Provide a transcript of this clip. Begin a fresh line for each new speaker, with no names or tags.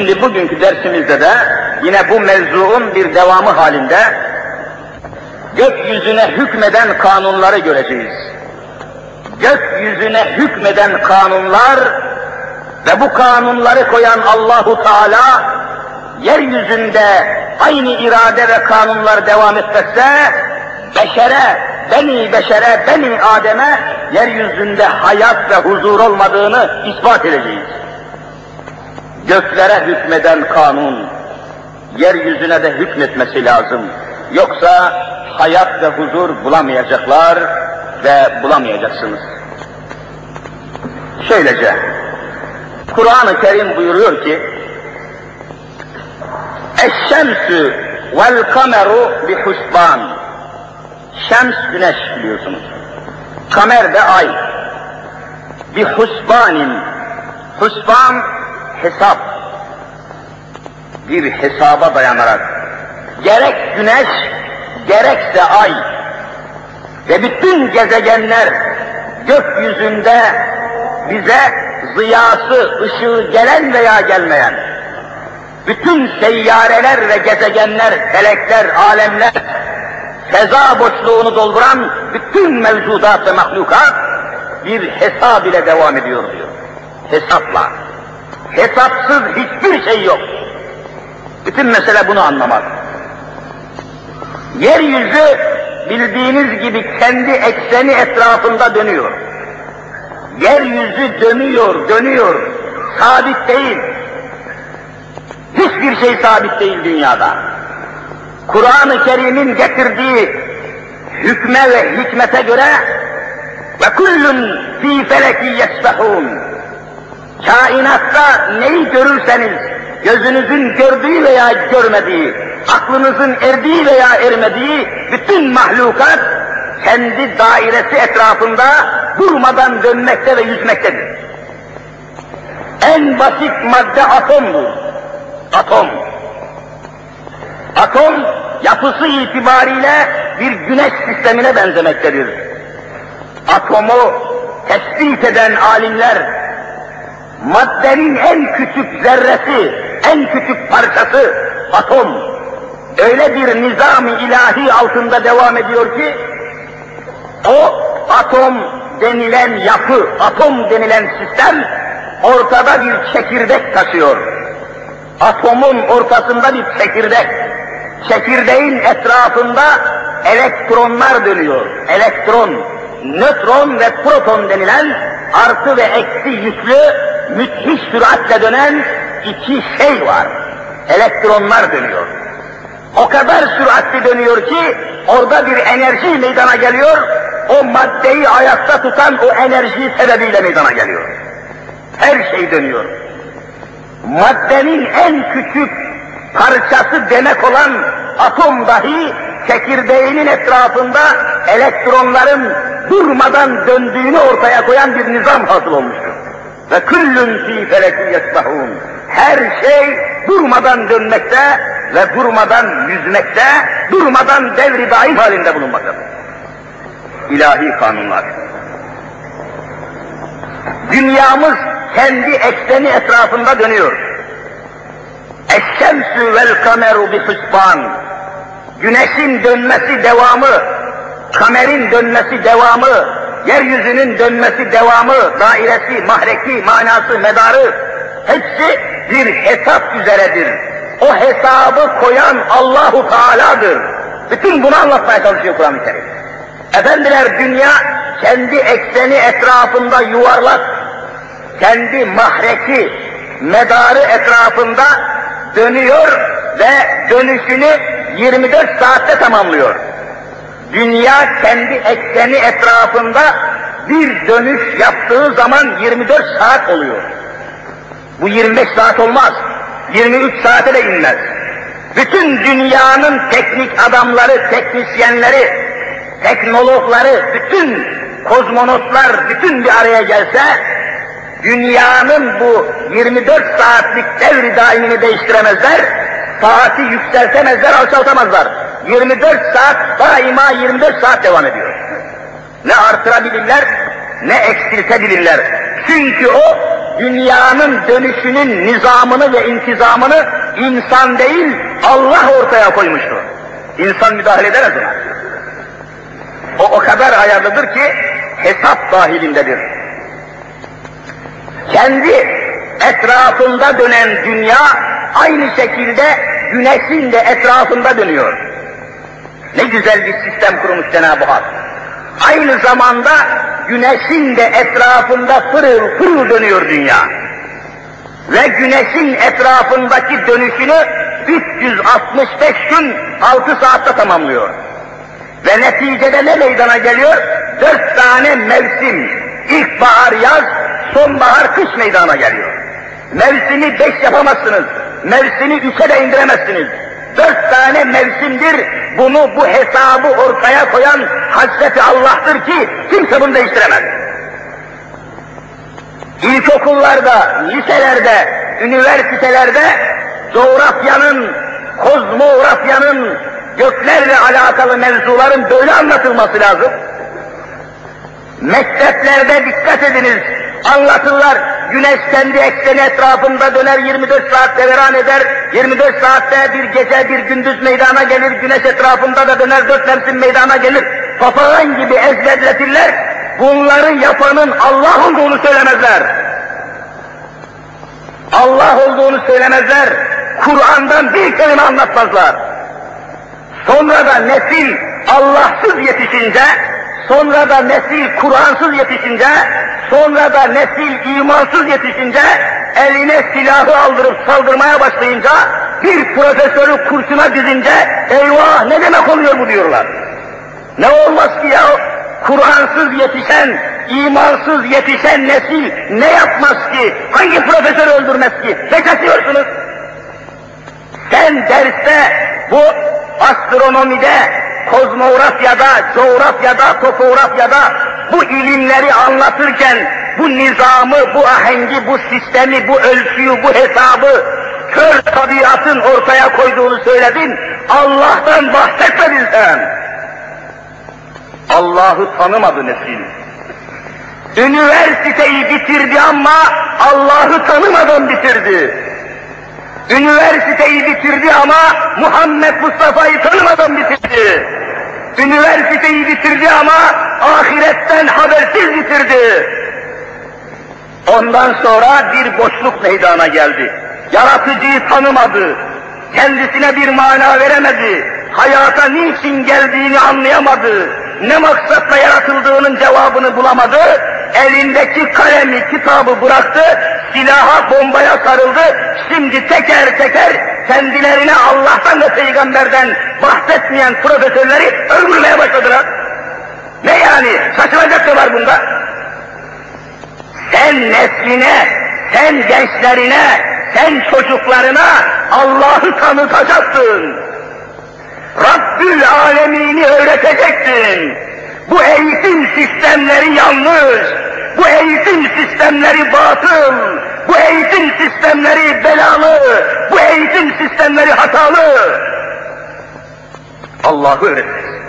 Şimdi bugünkü dersimizde de yine bu mevzuun bir devamı halinde gökyüzüne hükmeden kanunları göreceğiz. Gökyüzüne hükmeden kanunlar ve bu kanunları koyan Allahu Teala yeryüzünde aynı irade ve kanunlar devam etmezse beşere, beni beşere, beni Adem'e yeryüzünde hayat ve huzur olmadığını ispat edeceğiz. Göklere hükmeden kanun, yeryüzüne de hükmetmesi lazım. Yoksa hayat ve huzur bulamayacaklar ve bulamayacaksınız. Şöylece, Kur'an-ı Kerim buyuruyor ki, Eşşemsü vel kameru bi husban. Şems güneş biliyorsunuz. Kamer de ay. Bi husbanin. Husban hesap. Bir hesaba dayanarak. Gerek güneş, gerekse ay ve bütün gezegenler gökyüzünde bize ziyası, ışığı gelen veya gelmeyen, bütün seyyareler ve gezegenler, felekler, alemler, feza boşluğunu dolduran bütün mevcudat ve mahlukat bir hesab ile devam ediyor diyor. Hesapla. Hesapsız hiçbir şey yok. Bütün mesele bunu anlamak. Yeryüzü bildiğiniz gibi kendi ekseni etrafında dönüyor. Yeryüzü dönüyor, dönüyor. Sabit değil. Hiçbir şey sabit değil dünyada. Kur'an-ı Kerim'in getirdiği hükme ve hikmete göre ve kullun fi feleki yesbehun. Kainatta neyi görürseniz, gözünüzün gördüğü veya görmediği, aklınızın erdiği veya ermediği bütün mahlukat kendi dairesi etrafında durmadan dönmekte ve yüzmektedir. En basit madde atomdur. Atom. Atom yapısı itibariyle bir güneş sistemine benzemektedir. Atomu tespit eden alimler maddenin en küçük zerresi, en küçük parçası atom öyle bir nizam-ı ilahi altında devam ediyor ki o atom denilen yapı, atom denilen sistem ortada bir çekirdek taşıyor. Atomun ortasında bir çekirdek. Çekirdeğin etrafında elektronlar dönüyor. Elektron, nötron ve proton denilen artı ve eksi yüklü müthiş süratle dönen iki şey var. Elektronlar dönüyor. O kadar süratli dönüyor ki orada bir enerji meydana geliyor. O maddeyi ayakta tutan o enerji sebebiyle meydana geliyor. Her şey dönüyor. Maddenin en küçük parçası demek olan atom dahi çekirdeğinin etrafında elektronların durmadan döndüğünü ortaya koyan bir nizam hasıl olmuştur. Ve küllün fî feleki yesbahûn. Her şey durmadan dönmekte ve durmadan yüzmekte, durmadan devri daim halinde bulunmaktadır. İlahi kanunlar. Dünyamız kendi ekseni etrafında dönüyor. Eşşemsü vel kameru bi. Güneşin dönmesi devamı, kamerin dönmesi devamı, yeryüzünün dönmesi devamı, dairesi, mahreki, manası, medarı hepsi bir hesap üzeredir. O hesabı koyan Allahu Teala'dır. Bütün bunu anlatmaya çalışıyor Kur'an-ı Kerim. Efendiler dünya kendi ekseni etrafında yuvarlak, kendi mahreki, medarı etrafında dönüyor ve dönüşünü 24 saatte tamamlıyor. Dünya kendi ekseni etrafında bir dönüş yaptığı zaman 24 saat oluyor. Bu 25 saat olmaz. 23 saate de inmez. Bütün dünyanın teknik adamları, teknisyenleri, teknologları, bütün kozmonotlar, bütün bir araya gelse, dünyanın bu 24 saatlik devri daimini değiştiremezler, saati yükseltemezler, alçaltamazlar. 24 saat daima 24 saat devam ediyor. Ne artırabilirler, ne eksiltebilirler. Çünkü o dünyanın dönüşünün nizamını ve intizamını insan değil Allah ortaya koymuştur. İnsan müdahale edemez ona. O o kadar ayarlıdır ki hesap dahilindedir. Kendi etrafında dönen dünya aynı şekilde güneşin de etrafında dönüyor. Ne güzel bir sistem kurmuş Cenab-ı Hak. Aynı zamanda güneşin de etrafında pırıl pırıl dönüyor dünya. Ve güneşin etrafındaki dönüşünü 365 gün 6 saatte tamamlıyor. Ve neticede ne meydana geliyor? Dört tane mevsim. İlkbahar, yaz, sonbahar, kış meydana geliyor. Mevsimi beş yapamazsınız. Mevsimi üçe de indiremezsiniz. Dört tane mevsimdir. Bunu bu hesabı ortaya koyan Hazreti Allah'tır ki kimse bunu değiştiremez. İlkokullarda, liselerde, üniversitelerde coğrafyanın, kozmografyanın, göklerle alakalı mevzuların böyle anlatılması lazım. Mekteplerde dikkat ediniz, anlatırlar, güneş kendi ekseni etrafında döner, 24 saat devran eder, 24 saatte bir gece bir gündüz meydana gelir, güneş etrafında da döner, dört mevsim meydana gelir. Papağan gibi ezberletirler, bunları yapanın Allah olduğunu söylemezler. Allah olduğunu söylemezler, Kur'an'dan bir kelime anlatmazlar. Sonra da nesil Allahsız yetişince, sonra da nesil Kur'ansız yetişince, sonra da nesil imansız yetişince, eline silahı aldırıp saldırmaya başlayınca, bir profesörü kursuna dizince, eyvah ne demek oluyor bu diyorlar. Ne olmaz ki ya? Kur'ansız yetişen, imansız yetişen nesil ne yapmaz ki? Hangi profesörü öldürmez ki? Ne kaçıyorsunuz? Sen derste bu astronomide, kozmografyada, coğrafyada, topografyada bu ilimleri anlatırken bu nizamı, bu ahengi, bu sistemi, bu ölçüyü, bu hesabı kör tabiatın ortaya koyduğunu söyledin. Allah'tan bahsetmedin sen. Allah'ı tanımadı nesil. Üniversiteyi bitirdi ama Allah'ı tanımadan bitirdi. Üniversiteyi bitirdi ama Muhammed Mustafa'yı tanımadan bitirdi. Üniversiteyi bitirdi ama ahiretten habersiz bitirdi. Ondan sonra bir boşluk meydana geldi. Yaratıcıyı tanımadı. Kendisine bir mana veremedi. Hayata niçin geldiğini anlayamadı. Ne maksatla yaratıldığının cevabını bulamadı. Elindeki kalemi, kitabı bıraktı. Silaha, bombaya sarıldı. Şimdi teker teker kendilerine Allah'tan ve peygamberden bahsetmeyen profesörleri öldürmeye başladılar. Ne yani? Şaşılacak ne var bunda? Sen nesline, sen gençlerine, sen çocuklarına Allah'ı tanıtacaksın. Rabbül alemini öğreteceksin. Bu eğitim sistemleri yanlış. Bu eğitim sistemleri batıl. Bu eğitim sistemleri belalı. Sistemleri hatalı. Allah'ı öğreteceksin.